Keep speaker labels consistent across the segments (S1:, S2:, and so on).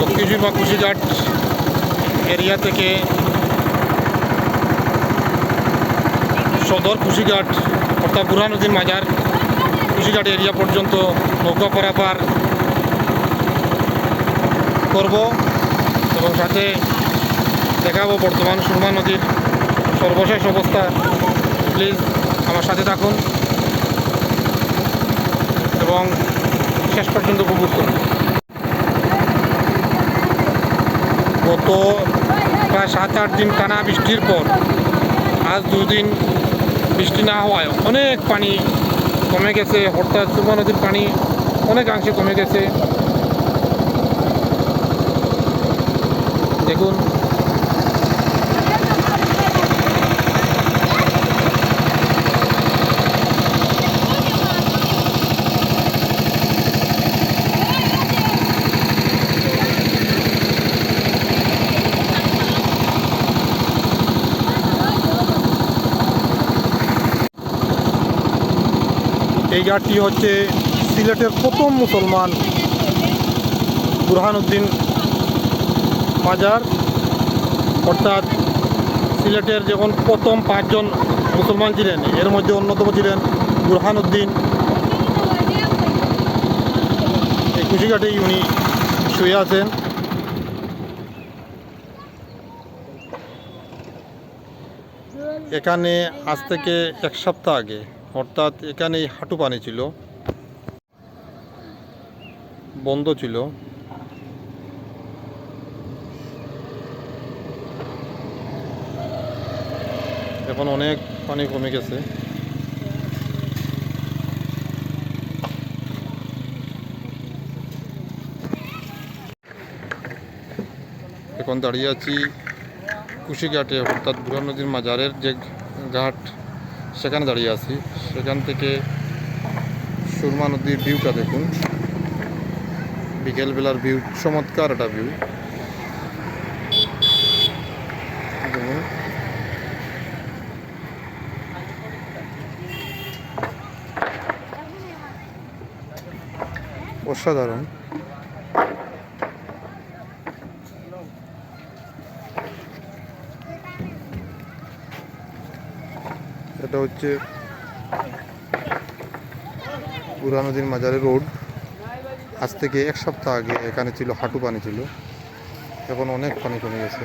S1: দক্ষিণ বা কুশিঘাট এরিয়া থেকে সদর কুশিঘাট অর্থাৎ বুড়া নদীর মাজার কুশিঘাট এরিয়া পর্যন্ত নৌকা পারাপার করব এবং সাথে দেখাবো বর্তমান সুরমা নদীর সর্বশেষ অবস্থা। প্লিজ আমার সাথে থাকুন এবং শেষ পর্যন্ত উপভোগ করুন। গত প্রায় সাত আট দিন টানা বৃষ্টির পর আজ দুদিন বৃষ্টি না হওয়ায় অনেক পানি কমে গেছে। হঠাৎ সুবর্ণ নদীর পানি অনেকাংশে কমে গেছে। দেখুন এই ঘাটটি হচ্ছে সিলেটের প্রথম মুসলমান বুরহানুদ্দিন মাজার অর্থাৎ সিলেটের যখন প্রথম পাঁচজন মুসলমান ছিলেন, এর মধ্যে অন্যতম ছিলেন বুরহানুদ্দিন। এই কুশিঘাটেই উনি শুয়ে আছেন। এখানে আজ থেকে এক সপ্তাহ আগে অর্থাৎ এখানেই হাঁটু পানি ছিল, বন্ধ ছিল। এখন অনেক পানি কমে গেছে। এখন দাঁড়িয়ে আছি কুশিঘাটে, অর্থাৎ বুড়া নদীর মাজারের যে ঘাট সেখানে দাঁড়িয়ে আছি। সেখান থেকে সুরমা নদীর ভিউটা দেখুন। বিকেলবেলার ভিউ চমৎকার একটা ভিউ অসাধারণ। এটা হচ্ছে পুরা নদীর মাজারে রোড। আজ থেকে এক সপ্তাহ আগে এখানে ছিল, হাঁটু পানি ছিল। এখন অনেক পানি কমে গেছে।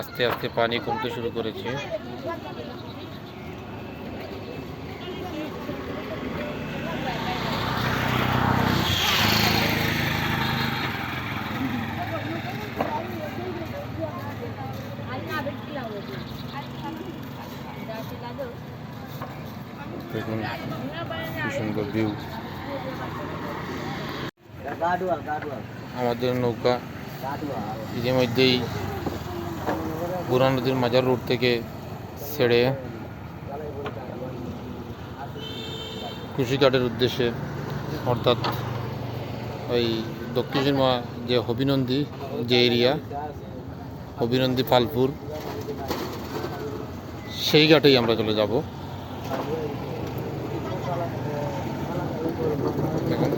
S1: আস্তে আস্তে পানি কমতে শুরু করেছে। দেখুন কি সুন্দর ভিউ আমাদের নৌকা ইতিমধ্যেই বুড়া নদীর মাজার রোড থেকে ছেড়ে কুশিঘাটের উদ্দেশ্যে, অর্থাৎ ওই দক্ষিণ সীমা যে হবিনন্দী যে এরিয়া, হবিনন্দী ফালপুর সেই ঘাটেই আমরা চলে যাব। দেখুন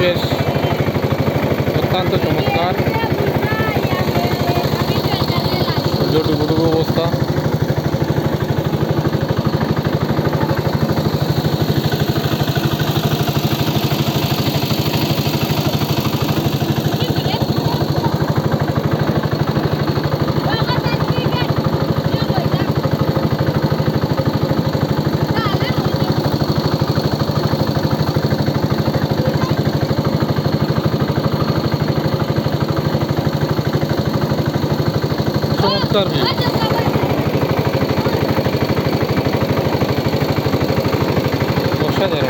S1: পরিবেশ অত্যন্ত চমৎকার। ডুবুডুবু অবস্থা। চমৎকার view। অসাধারণ